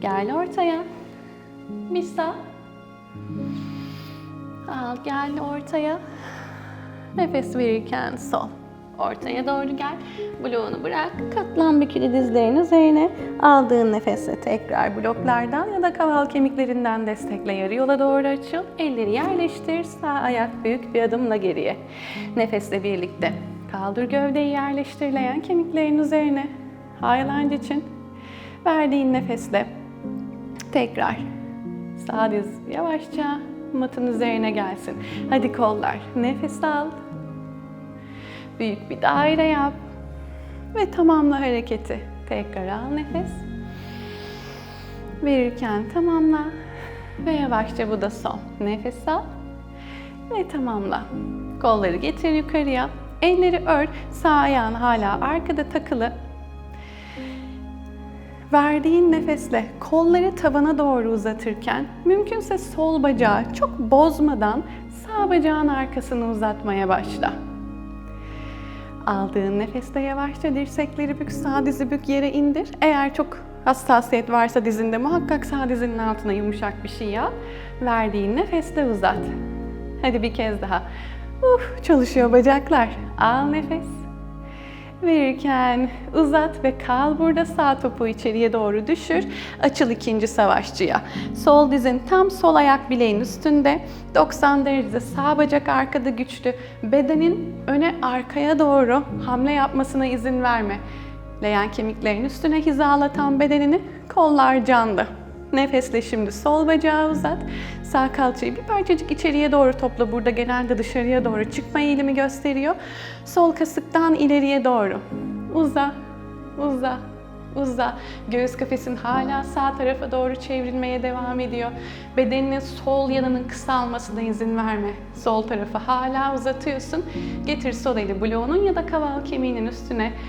Gel ortaya. Bir sağ. Al gel ortaya. Nefes verirken sol. Ortaya doğru gel. Bloğunu bırak. Katlan bükülü dizlerin üzerine. Aldığın nefesle tekrar bloklardan ya da kaval kemiklerinden destekle yarı yola doğru açıl. Elleri yerleştir. Sağ ayak büyük bir adımla geriye. Nefesle birlikte. Kaldır gövdeyi yerleştir leğen kemiklerin üzerine. Highland için. Verdiğin nefesle tekrar sağ diz yavaşça matın üzerine gelsin. Hadi kollar. Nefes al. Büyük bir daire yap. Ve tamamla hareketi. Tekrar al nefes. Verirken tamamla. Ve yavaşça bu da son. Nefes al. Ve tamamla. Kolları getir yukarıya. Elleri ör. Sağ ayağın hala arkada takılı. Verdiğin nefesle kolları tavana doğru uzatırken mümkünse sol bacağı çok bozmadan sağ bacağın arkasını uzatmaya başla. Aldığın nefeste yavaşça dirsekleri bük, sağ dizi bük yere indir. Eğer çok hassasiyet varsa dizinde muhakkak sağ dizinin altına yumuşak bir şey yap. Verdiğin nefeste uzat. Hadi bir kez daha. Uf, çalışıyor bacaklar. Al nefes. Verirken uzat ve kal burada sağ topu içeriye doğru düşür. Açıl ikinci savaşçıya. Sol dizin tam sol ayak bileğin üstünde. 90 derecede sağ bacak arkada güçlü. Bedenin öne arkaya doğru hamle yapmasına izin verme. Leğen kemiklerin üstüne hizalatan bedenini kollar canlı. Nefesle şimdi sol bacağı uzat. Sağ kalçayı bir parçacık içeriye doğru topla. Burada genelde dışarıya doğru çıkma eğilimi gösteriyor. Sol kasıktan ileriye doğru. Uza, uza, uza. Göğüs kafesin hala sağ tarafa doğru çevrilmeye devam ediyor. Bedeninin sol yanının kısalmasına izin verme. Sol tarafı hala uzatıyorsun. Getir sol eli bloğunun ya da kaval kemiğinin üstüne.